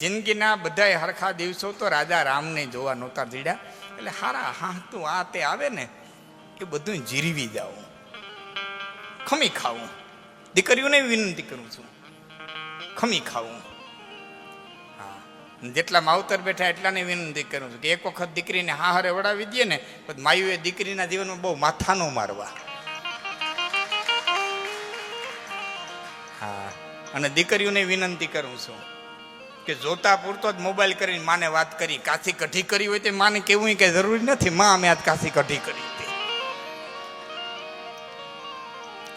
જિંદગીના બધાય હરખા દિવસો તો રાજા રામને જોવા નહોતા જીડ્યા એટલે હારા, હા, તું આ તે આવે ને, એ બધું જીરવી જાઉં. ખમી ખાવું દીકરીઓને વિનંતી કરું છું. ખમી ખાવું જેટલા માવતર બેઠા એટલાને વિનંતી કરું છું કે એક વખત દીકરીને હા હારે વડાવી દઈએ ને પછી માયુએ દીકરીના જીવનમાં બહુ માથાનો મારવા. હા. અને દીકરીઓને વિનંતી કરું છું કે જોતા પૂરતો જ મોબાઈલ કરીને માને વાત કરી. કાશી કઢી કરી હોય તો માને કેવું કે જરૂરી નથી. માં અમે આજ કાશી કઢી કરી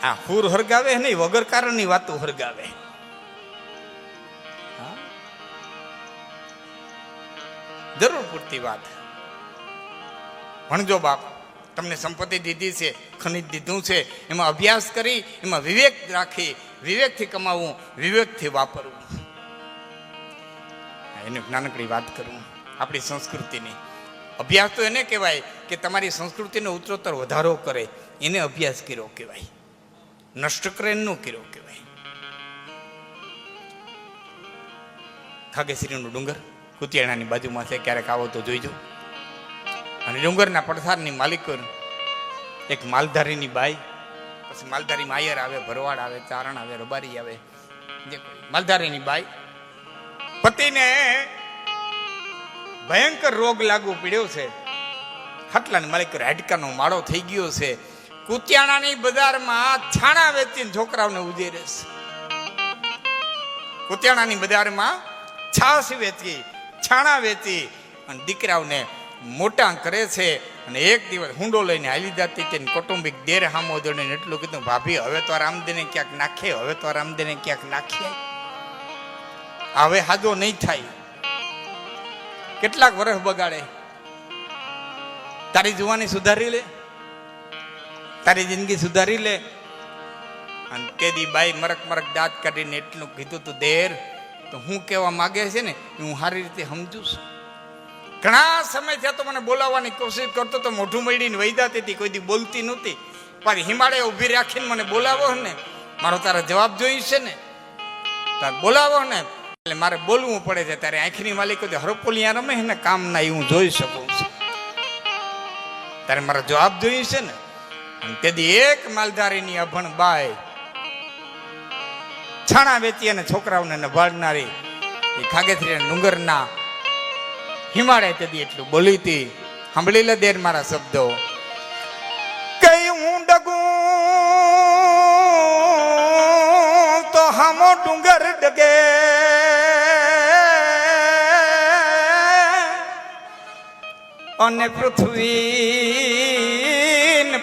આ હુર હરગાવે નહીં? વગર કારણની વાતો હરગાવે. જરૂર પૂરતી વાત. ભણજો બાપ. તમને સંપત્તિ દીધી છે, ખનિજ દીધું છે. એમાં અભ્યાસ કરી, એમાં વિવેક રાખી. વિવેકથી કમાવું, વિવેકથી વાપરવું. એને નાનકડી વાત કરું આપણી સંસ્કૃતિની. અભ્યાસ તો એને કહેવાય કે તમારી સંસ્કૃતિનો ઉત્તરોત્તર વધારો કરે, એને અભ્યાસ કર્યો કહેવાય. નષ્ટ કરે એનો કર્યો કહેવાય. ખાગેશ્રીનો ડુંગર કુતિયાણાની બાજુમાં છે, ક્યારેક આવો તો જોઈજો. અને ડુંગરના પડસારની માલિક એક માલધારીની બાઈ. પછી માલધારી માયર આવે, ભરવાડ આવે, ચારણ આવે, રબારી આવે. માલધારીની બાઈ પતિને ભયંકર રોગ લાગુ પડ્યો છે. ખાટલાને માલિક હાડકાનો માળો થઈ ગયો છે. કુતિયાણાની બજારમાં છાણા વેચીને છોકરાઓને ઉજેરે છે. કુતિયાણાની બજારમાં છાશ વેચી, છાણા વેચી અને દીકરાઓને મોટા કરે છે અને એક દિવસ હુંડો લઈને હાલી જતી તેને કૌટુંબિક દેર હામો દોડીને એટલું કીધું, ભાભી, હવે તો રામદેને ક્યાંક નાખીએ હવે તો રામદેને ક્યાંક નાખીએ હવે હાજો નહીં થાય. કેટલાક વર્ષ બગાડે. તારી જુવાની સુધારી લે. તારી જિંદગી સુધારી લે. અને કેદી બાઈ મરક મરક દાંત કાઢીને એટલું કીધું તું, દેર, તો હું કહેવા માગે છે ને, હું સારી રીતે સમજુ છું. ઘણા સમય થયા તો મને બોલાવવાની કોશિશ કરતો તો મોઢું મળીને વૈદાતી હતી કોઈ દી બોલતી નહોતી. પણ હિમાળે ઊભી રાખીને મને બોલાવો ને. મારો તારા જવાબ જોઈ છે ને. તાર બોલાવો ને. એટલે મારે બોલવું પડે છે ત્યારે આંખની માલિકો હરપોલિયા રમે ને કામ ના હું જોઈ શકું તારે મારો જવાબ જોઈએ છે ને? તેથી એક માલધારીની અભણ બાય છાણા વેચી અને છોકરાઓને નભાડનારી એ ખાગેશ્રી ડુંગરના હિમાળે તેથી એટલું બોલી હતી. સાંભળી લે દેર મારા શબ્દો. કઈ હું ડગું હામો ડુંગર ડગે અને પૃથ્વી ને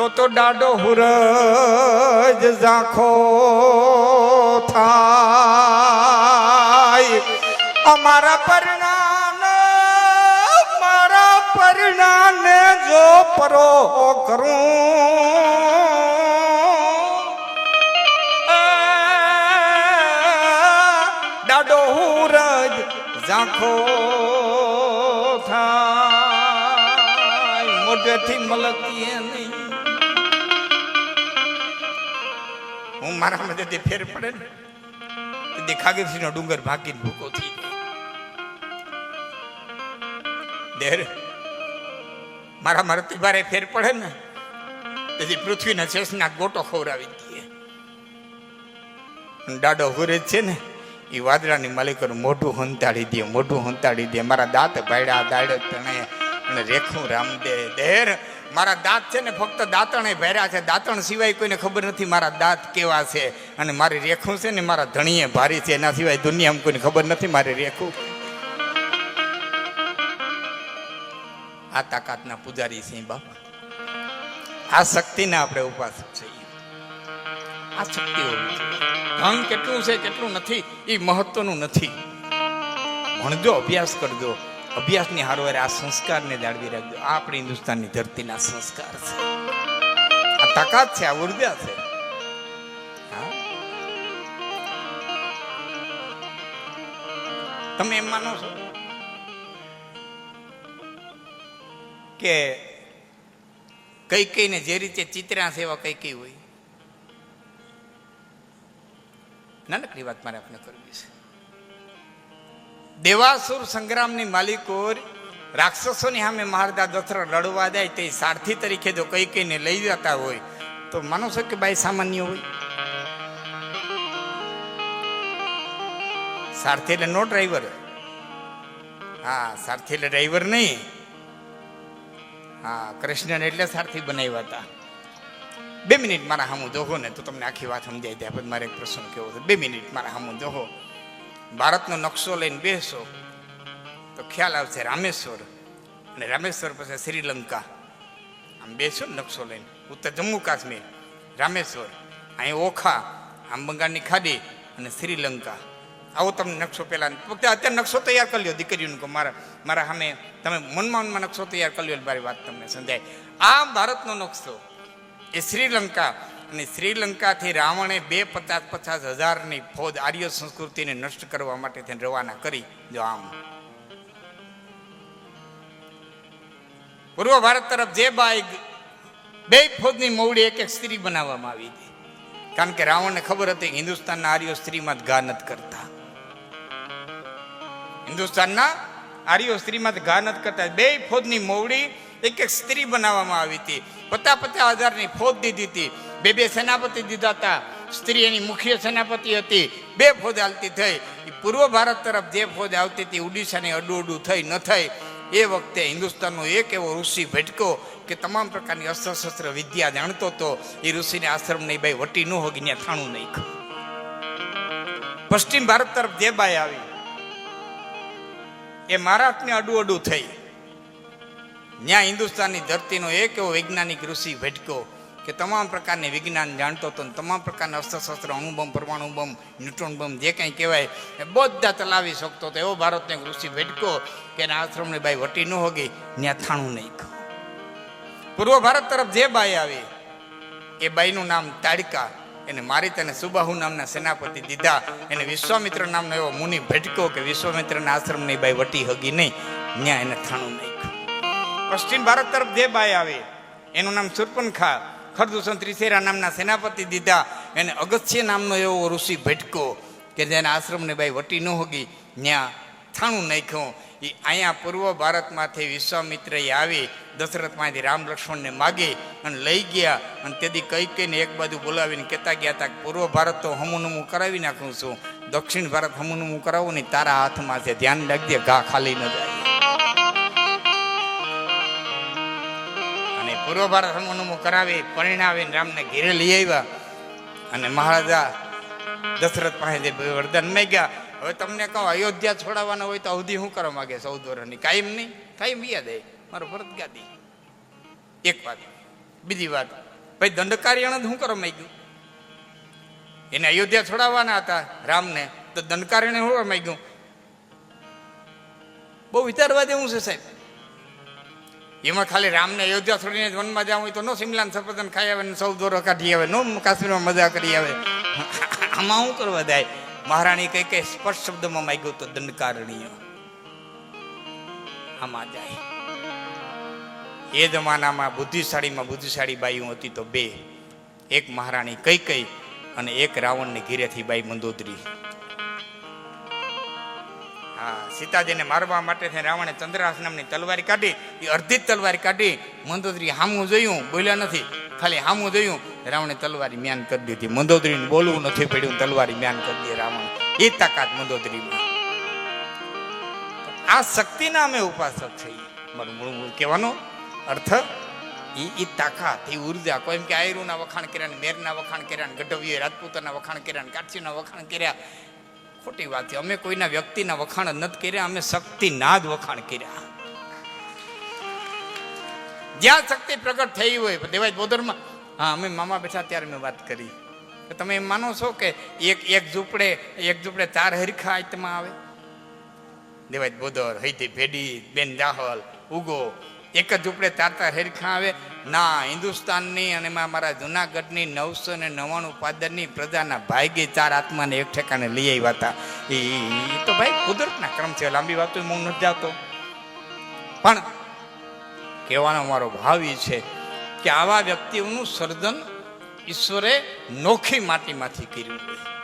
તો તો ડાડો હુરજ ઝાંખો થાય. અમારા પરણાને, મારા પરણાને જો પરો કરું. ડાડો હુરજ ઝાંખો થાય. મોઢેથી મલકીએ મારા મદદથી ફેર પડે ને, તે ખાગેશ્રીનો ડુંગર ભાગીને ભૂકો થઈ દેર મારા મરતી બારે ફેર પડે ને, તેથી પૃથ્વીના શેષના ગોટો ખવડાવી દઈએ. ડાડો હુરે છે ને, એ વાદળાની માલિકનું મોઢું હંતાડી દે, મોઢું હંતાડી દે. મારા દાંત ભાડ્યા દાડે તણે અને રેખું રામદે. દેર મારા દાંત છે ને ફક્ત દાંતણે ભર્યા છે. દાંતણ સિવાય કોઈને ખબર નથી મારા દાંત કેવા છે અને મારી રેખું છે ને મારા ધણીએ ભારી છે. એના સિવાય દુનિયામાં કોઈને ખબર નથી મારી રેખું. આ તાકાતના પૂજારી છે બાપા. આ શક્તિના આપણે ઉપાસક છીએ આ શક્તિ હોવી ધન કેટલું છે કેટલું નથી એ મહત્વનું નથી. ભણજો, અભ્યાસ કરજો. અભ્યાસની હારોહારે આ સંસ્કારને જાળવી રાખજો. આ આપણી હિન્દુસ્તાનની ધરતીના સંસ્કાર છે. આ તાકાત છે, આ ઊર્જા છે. તમે એમ માનો છો કે કઈ કઈ ને જે રીતે ચિત્રા છે એવા કઈ કઈ હોય? નાનકડી વાત મારે આપને કરવી છે. દેવાસુર સંગ્રામની માલિકોર રાક્ષસોની સામે મહારાજા દશરથ લડવા જાય તે સારથી તરીકે જો કઈ કઈને લઈ જતા હોય, તો માનો છો કે બાઈ સામાન્ય હોય? સારથી એટલે નો ડ્રાઈવર? હા, સારથી એટલે ડ્રાઈવર નહીં. હા, કૃષ્ણને એટલે સારથી બનાવ્યા હતા. બે મિનિટ મારા સામું જોહો ને તો તમને આખી વાત સમજાય ત્યાં મારે એક પ્રશ્ન કેવો છે? બે મિનિટ મારા હામું જોહો. ભારતનો નકશો લઈને બેસો, તો ખ્યાલ આવશે રામેશ્વર. અને રામેશ્વર પછી શ્રીલંકા. આમ બેસો નકશો લઈને. ઉત્તર જમ્મુ કાશ્મીર. રામેશ્વર. અહીં ઓખા, આમ બંગાળની ખાડી અને શ્રીલંકા. આવો તમને નકશો પહેલાં. ફક્ત અત્યારે નકશો તૈયાર કરી લો દીકરીઓને કહો. મારા મારા સામે તમે મનમાં મનમાં નકશો તૈયાર કરી લો મારી વાત તમને સમજાય. આ ભારતનો નકશો. એ શ્રીલંકા અને શ્રીલંકાથી રાવણે બે પચાસ પચાસ હજારની ફોજ આર્ય સંસ્કૃતિને નષ્ટ કરવા માટે તેને રવાના કરી. જો આમ. પૂર્વ ભારત તરફ જે બાઈ બે ફોજની મોવડી એક એક સ્ત્રી બનાવવામાં આવી હતી. કારણ કે રાવણને ખબર હતી હિન્દુસ્તાનના આર્યો સ્ત્રીમાં જ ઘા નથી કરતા. હિન્દુસ્તાનના આર્યો સ્ત્રીમાં જ ઘા નથી કરતા. બે ફોજની મોવડી એક એક સ્ત્રી બનાવવામાં આવી હતી. પચાસ પચાસ હજારની ફોજ દીધી હતી. બે બે સેનાપતિ દીધા હતા. સ્ત્રી એની મુખ્ય સેનાપતિ હતી. બે ફોજ હાલતી થઈ. એ પૂર્વ ભારત તરફ જે ફોજ આવતી હતી, ઉડીસાની અડું થઈ, ન થઈ, એ વખતે હિન્દુસ્તાનનો એક એવો ઋષિ ભટકો કે તમામ પ્રકારની અસ્ત્ર શસ્ત્ર વિદ્યા જાણતો હતો. એ ઋષિને આશ્રમ નહીં ભાઈ, વટી ન હોગી ને થાણું નહીં. પશ્ચિમ ભારત તરફ જે બાઈ આવી, એ મહારાષ્ટ્રને અડું અડું થઈ. ત્યાં હિન્દુસ્તાનની ધરતીનો એક એવો વૈજ્ઞાનિક ઋષિ ભટકો કે તમામ પ્રકારની વિજ્ઞાન જાણતો હતો તમામ પ્રકારના અસ્ત્રશસ્ત્ર અણુબમ પરમાણુ બમ ન્યુટ્રોન બમ જે કંઈ કહેવાય, એ બધા ચલાવી શકતો હતો. એવો ભારતને ઋષિ ભેટકો કે એના આશ્રમની બાઈ વટી ન હોગી ત્યાં થાણું નહીં પૂર્વ ભારત તરફ જે બાઈ આવી, એ બાઈનું નામ તાડકા, એને મારી તેને સુબાહુ નામના સેનાપતિ દીધા. એને વિશ્વામિત્ર નામનો એવો મુનિ ભટકો કે વિશ્વામિત્રના આશ્રમની બાઈ વટી હગી નહીં ત્યાં એને થાણું નહીં પશ્ચિમ ભારત તરફ જે બાઈ આવી, એનું નામ સુરપનખા ખરદૂષણ ત્રિસેરા નામના સેનાપતિ દીધા. એને અગસ્ત્ય નામનો એવો ઋષિ ભટકો કે જેના આશ્રમને ભાઈ વટી ન હોગી ત્યાં થાણું નાખ્યું. એ અહીંયા પૂર્વ ભારતમાંથી વિશ્વામિત્રએ આવી, દશરથમાંથી રામ લક્ષ્મણને માગી અને લઈ ગયા. અને તેથી કઈ કઈને એક બાજુ બોલાવીને કહેતા ગયા હતા પૂર્વ ભારત તો હમુનમું કરાવી નાખું છું. દક્ષિણ ભારત હમુનમું કરાવું ને તારા હાથમાં છે. ધ્યાન રાખજે, ઘા ખાલી ન જાય પૂર્વ ભારત હમુનમું કરાવી પરિણાવીને રામને ઘેરે લઈ આવ્યા. અને મહારાજા દશરથ પાસે વરદાન ગયા હવે તમને કહો, અયોધ્યા છોડાવવાના હોય તો અવધિ શું કરવા માગે? ચૌદ વર્ષની કાયમ નહીં? કાયમ યાદ દે મારો ભરત ગાદી એક વાત. બીજી વાત. ભાઈ, દંડકાર્યણ શું કરવા માંગ્યું? એને અયોધ્યા છોડાવવાના હતા રામને, તો દંડકાર્યણે શું કરવા માંગ્યું? બહુ વિચારવા જેવું છે સાહેબ. એમાં ખાલી રામને અયોધ્યા છોડીને વનમાં જવું હોય તો નો સિમલાન સફરજન ખાઈ આવે ને સૌ દોરો કાઢી આવે, નો કાશ્મીરમાં મજા કરી આવે. આમાં શું કરવા જાય? મહારાણી કઈ કઈ સ્પષ્ટ શબ્દમાં માગ્યું તો દંડકારણીય. આમાં જાય. એ જમાનામાં બુદ્ધિશાળીમાં બુદ્ધિશાળી બાઈઓ હતી તો બે. એક મહારાણી કઈ કઈ અને એક રાવણની ઘીરેથી બાઈ મંદોદરી. સીતાજીને મારવા માટે રાવણે ચંદ્રાસ નામની તલવારી કાઢી એ અડધી તલવારી કાઢી, મંદોદરી હામું જોયું, બોલ્યા નથી. ખાલી હામું જોયું, રાવણે તલવારી મ્યાન કરી દીધી. મંદોદરીને બોલવું નથી પડ્યું, તલવારી મ્યાન કરી દીધી રાવણ. એ તાકાત મંદોદરીમાં. આ શક્તિના અમે ઉપાસક છીએ. મારું મૂળ મૂળ કહેવાનો અર્થ એ એ તાકાત એ ઊર્જા. કોઈ એમ કે આયરુના વખાણ કર્યા ને મેરના વખાણ કર્યા ને ગઢવીએ રાજપૂતોના વખાણ કર્યા ને કાઠીના વખાણ કર્યા. ખોટી વાત છે. અમે કોઈના વ્યક્તિના વખાણ નથી કર્યા, અમે શક્તિના જ વખાણ કર્યા. જ્યાં શક્તિ પ્રગટ થઈ હોય દેવાય બોદરમાં હા, અમે મામા બેઠા ત્યારે મેં વાત કરી. તમે એમ માનો છો કે એક એક ઝૂંપડે એક ઝૂંપડે ચાર હરખા આઈટમાં આવે? દેવાય બોદર હૈતી ભેડી, બેન જાહલ ઉગો એક જ ઝૂંપડે તાતા હેરખા આવે. ના, હિન્દુસ્તાનની અને મારા જુનાગઢની નવસો ને નવ્વાણું પાદરની પ્રજાના ભાગ્યે ચાર આત્માને એક ઠેકાને લઈ આવ્યા હતા. એ તો ભાઈ કુદરતના ક્રમ છે, લાંબી વાતો હું નથી જાતો. પણ કહેવાનો મારો ભાવ એ છે કે આવા વ્યક્તિઓનું સર્જન ઈશ્વરે નોખી માટીમાંથી કર્યું